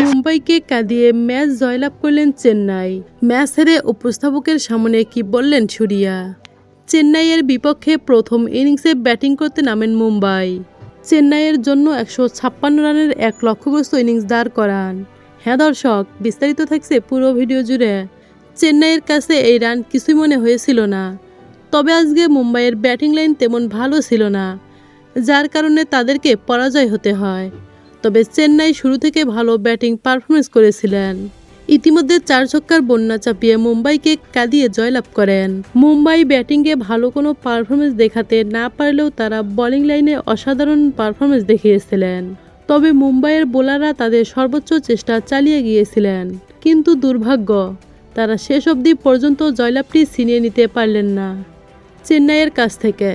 মুম্বাইকে কাঁদিয়ে ম্যাচ জয়লাভ করলেন চেন্নাই। ম্যাচ হেরে উপস্থাপকের সামনে কি বললেন সুরিয়া চেন্নাইয়ের বিপক্ষে প্রথম ইনিংসে ব্যাটিং করতে নামেন মুম্বাই। চেন্নাইয়ের জন্য একশো ছাপ্পান্ন রানের এক লক্ষ্যগ্রস্ত ইনিংস দাঁড় করান। হ্যাঁ দর্শক, বিস্তারিত থাকছে পুরো ভিডিও জুড়ে। চেন্নাইয়ের কাছে এই রান কিছুই মনে হয়েছিল না। তবে আজকে মুম্বাইয়ের ব্যাটিং লাইন তেমন ভালো ছিল না, যার কারণে তাদেরকে পরাজয় হতে হয়। তবে চেন্নাই শুরু থেকে ভালো ব্যাটিং পারফরমেন্স করেছিলেন। ইতিমধ্যে চার ছক্কার বন্যা চাপিয়ে মুম্বাইকে কাঁদিয়ে জয়লাভ করেন। মুম্বাই ব্যাটিংয়ে ভালো কোনো পারফরমেন্স দেখাতে না পারলেও তারা বোলিং লাইনে অসাধারণ পারফরমেন্স দেখিয়েছিলেন। তবে মুম্বাইয়ের বোলাররা তাদের সর্বোচ্চ চেষ্টা চালিয়ে গিয়েছিলেন। কিন্তু দুর্ভাগ্য, তারা শেষ অবধি পর্যন্ত জয়লাভটি ছিনিয়ে নিতে পারলেন না। চেন্নাইয়ের কাছ থেকে।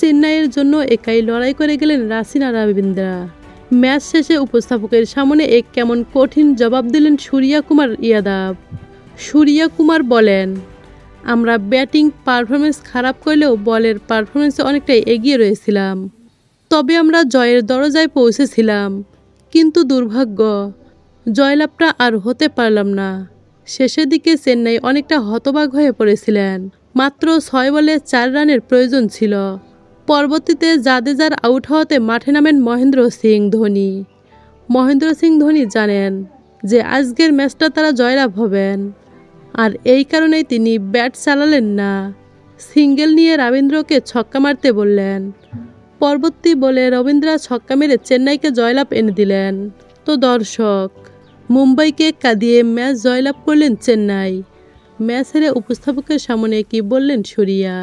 চেন্নাইয়ের জন্য একাই লড়াই করে গেলেন রাসিনা রবীন্দ্রা ম্যাচ শেষে উপস্থাপকের সামনে এক কেমন কঠিন জবাব দিলেন সূর্যা কুমার ইয়াদাব। সূর্যা কুমার বলেন, আমরা ব্যাটিং পারফরমেন্স খারাপ করলেও বলের পারফরমেন্সে অনেকটাই এগিয়ে রয়েছিলাম। তবে আমরা জয়ের দরজায় পৌঁছেছিলাম। কিন্তু দুর্ভাগ্য, জয়লাভটা আর হতে পারলাম না। শেষের দিকে চেন্নাই অনেকটা হতবাক হয়ে পড়েছিলেন। মাত্র ছয় বলে চার রানের প্রয়োজন ছিল। পরবর্তীতে জাদেজার আউট হওয়াতে মাঠে নামেন মহেন্দ্র সিং ধোনি। মহেন্দ্র সিং ধোনি জানেন যে আজকের ম্যাচটা তারা জয়লাভ হবেন। আর এই কারণেই তিনি ব্যাট চালালেন না। সিঙ্গেল নিয়ে রবীন্দ্রকে ছক্কা মারতে বললেন। পরবর্তী বলে রবীন্দ্রা ছক্কা মেরে চেন্নাইকে জয়লাভ এনে দিলেন। তো দর্শক, মুম্বাইকে কাঁদিয়ে ম্যাচ জয়লাভ করলেন চেন্নাই। ম্যাচ হেরে উপস্থাপকের সামনে কি বললেন সুরিয়া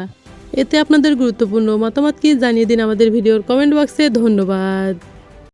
এতে আপনাদের গুরুত্বপূর্ণ মতামত কি জানিয়ে দিন আমাদের ভিডিওর কমেন্ট বক্সে। ধন্যবাদ।